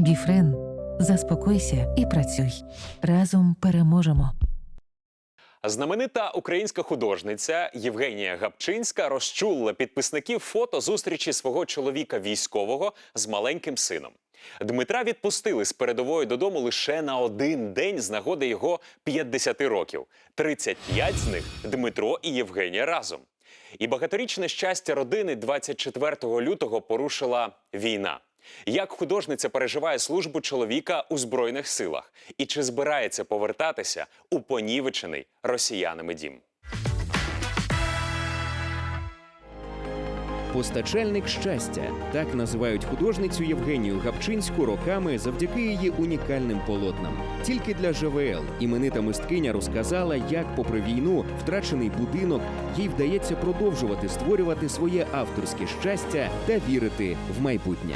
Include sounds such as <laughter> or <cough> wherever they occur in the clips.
Біфрен, заспокойся і працюй. Разом переможемо. Знаменита українська художниця Євгенія Гапчинська розчулила підписників фото зустрічі свого чоловіка військового з маленьким сином. Дмитра відпустили з передової додому лише на один день з нагоди його 50 років. 35 з них Дмитро і Євгенія разом. І багаторічне щастя родини 24 лютого порушила війна. Як художниця переживає службу чоловіка у збройних силах, і чи збирається повертатися у понівечений росіянами дім? Постачальник щастя так називають художницю Євгенію Гапчинську роками завдяки її унікальним полотнам. Тільки для ЖВЛ іменита мисткиня розказала, як, попри війну, втрачений будинок, їй вдається продовжувати створювати своє авторське щастя та вірити в майбутнє.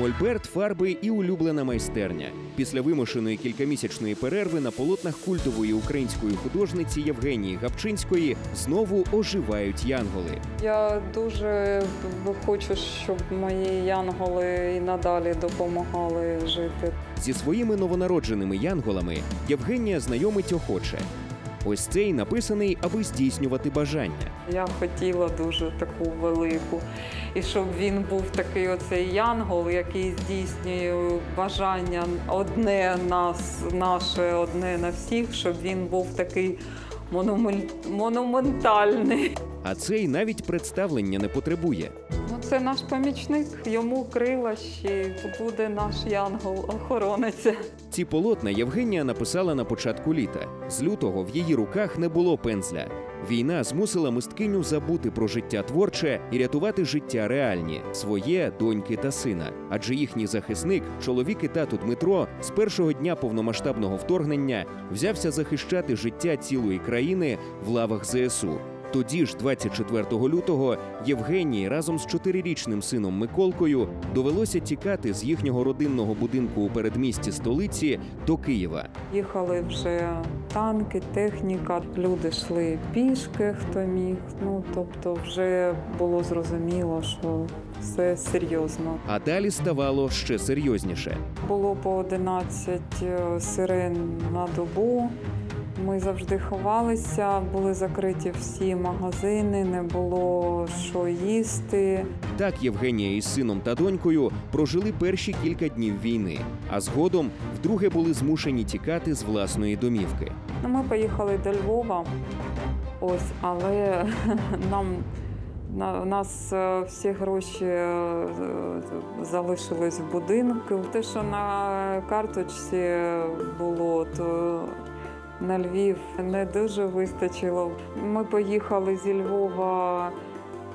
Мольберт, фарби і улюблена майстерня. Після вимушеної кількамісячної перерви на полотнах культової української художниці Євгенії Гапчинської знову оживають янголи. Я дуже хочу, щоб мої янголи і надалі допомагали жити. Зі своїми новонародженими янголами Євгенія знайомить охоче. Ось цей написаний, аби здійснювати бажання. Я хотіла дуже таку велику. І щоб він був такий оцей янгол, який здійснює бажання одне нас, наше, одне на всіх, щоб він був такий монумент, монументальний. А цей навіть представлення не потребує. Це наш помічник, йому крила ще буде наш янгол-охоронець. Ці полотна Євгенія написала на початку літа. З лютого в її руках не було пензля. Війна змусила мисткиню забути про життя творче і рятувати життя реальні своє, доньки та сина. Адже їхній захисник, чоловік і тато Дмитро, з першого дня повномасштабного вторгнення взявся захищати життя цілої країни в лавах ЗСУ. Тоді ж, 24 лютого, Євгенії разом з чотирирічним сином Миколкою довелося тікати з їхнього родинного будинку у передмісті столиці до Києва. Їхали вже танки, техніка, люди йшли пішки, хто міг. Ну тобто, вже було зрозуміло, що все серйозно. А далі ставало ще серйозніше. Було по 11 сирен на добу. Ми завжди ховалися, були закриті всі магазини, не було що їсти. Так Євгенія із сином та донькою прожили перші кілька днів війни, а згодом вдруге були змушені тікати з власної домівки. Ну, ми поїхали до Львова. Ось, але <laughs> нам на у нас е, всі гроші е, залишились в будинку. Те, що на карточці було, то на Львів не дуже вистачило. Ми поїхали зі Львова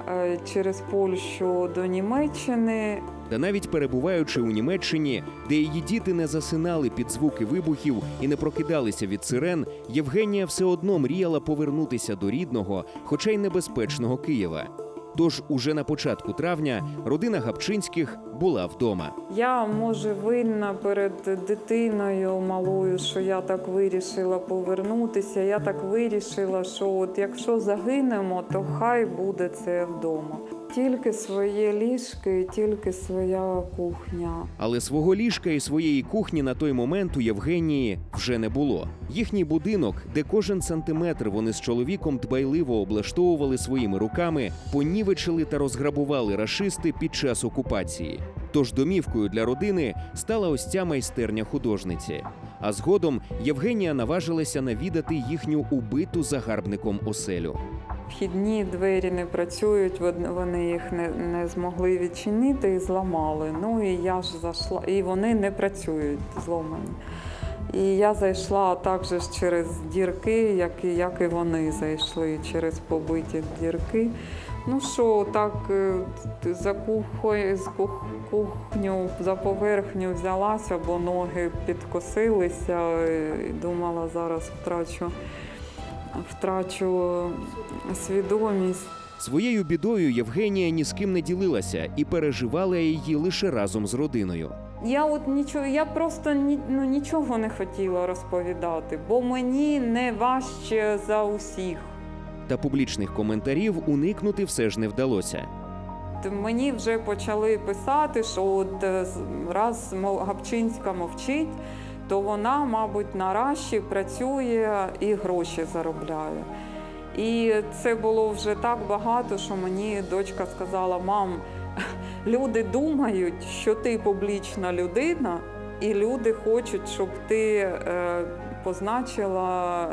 е, через Польщу до Німеччини. Та навіть перебуваючи у Німеччині, де її діти не засинали під звуки вибухів і не прокидалися від сирен, Євгенія все одно мріяла повернутися до рідного, хоча й небезпечного Києва. Тож уже на початку травня родина Гапчинських була вдома. Я може винна перед дитиною малою, що я так вирішила повернутися. Я так вирішила, що от якщо загинемо, то хай буде це вдома. Тільки своє ліжко, і тільки своя кухня. Але свого ліжка і своєї кухні на той момент у Євгенії вже не було. Їхній будинок, де кожен сантиметр вони з чоловіком дбайливо облаштовували своїми руками, понівечили та розграбували рашисти під час окупації. Тож домівкою для родини стала ось ця майстерня художниці. А згодом Євгенія наважилася навідати їхню убиту загарбником оселю. Вхідні двері не працюють, вони їх не, не змогли відчинити і зламали. Ну і я ж зайшла, і вони не працюють зломані. І я зайшла також через дірки, як і, як і вони зайшли через побиті дірки. Ну що, так е, за кухою, з кухню, за поверхню взялася, бо ноги підкосилися е, і думала, зараз втрачу, втрачу свідомість. Своєю бідою Євгенія ні з ким не ділилася і переживала її лише разом з родиною. Я от нічого, я просто ні, ну, нічого не хотіла розповідати, бо мені не важче за усіх. Та публічних коментарів уникнути все ж не вдалося. Мені вже почали писати, що от е, раз Гапчинська мовчить, то вона, мабуть, на раші працює і гроші заробляє. І це було вже так багато, що мені дочка сказала: мам, <laughs> люди думають, що ти публічна людина, і люди хочуть, щоб ти е, позначила,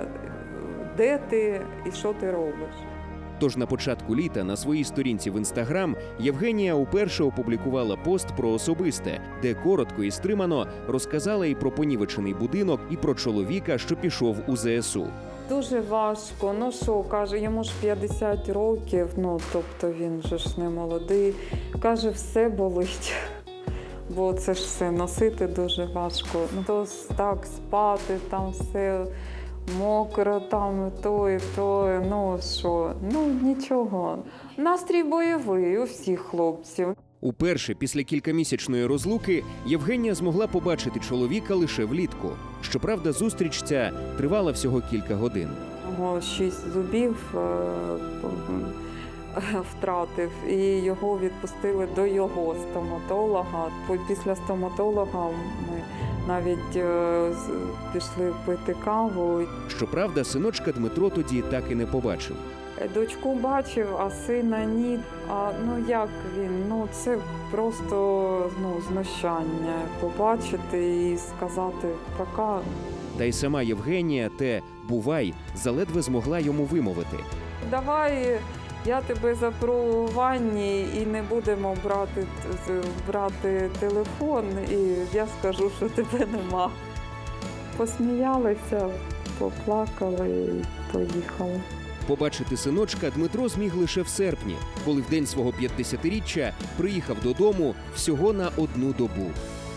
де ти і що ти робиш. Тож на початку літа на своїй сторінці в інстаграм Євгенія уперше опублікувала пост про особисте, де коротко і стримано розказала і про понівечений будинок, і про чоловіка, що пішов у ЗСУ. Дуже важко. Ну що, каже, йому ж 50 років, ну тобто він же ж не молодий. Каже, все болить. <laughs> Бо це ж все носити дуже важко. Ну то так спати, там все мокро, там і то, і то. Ну що, ну нічого. Настрій бойовий у всіх хлопців. Уперше після кількамісячної розлуки Євгенія змогла побачити чоловіка лише влітку. Щоправда, зустріч ця тривала всього кілька годин. Його шість зубів е, втратив, і його відпустили до його стоматолога. Після стоматолога ми навіть е, з- пішли пити каву. Щоправда, синочка Дмитро тоді так і не побачив. Дочку бачив, а сина ні. А ну як він? Ну це просто ну, знущання. Побачити і сказати пока. Та й сама Євгенія те бувай заледве змогла йому вимовити. Давай я тебе запру у ванні і не будемо брати, брати телефон, і я скажу, що тебе нема. Посміялися, поплакали і поїхали. Побачити синочка Дмитро зміг лише в серпні, коли в день свого 50-річчя приїхав додому всього на одну добу.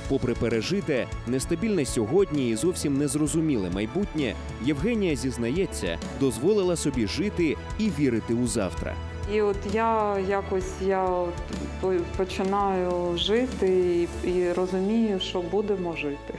Попри пережите, нестабільне сьогодні і зовсім незрозуміле майбутнє, Євгенія зізнається, дозволила собі жити і вірити у завтра. І от я якось я починаю жити і, розумію, що будемо жити.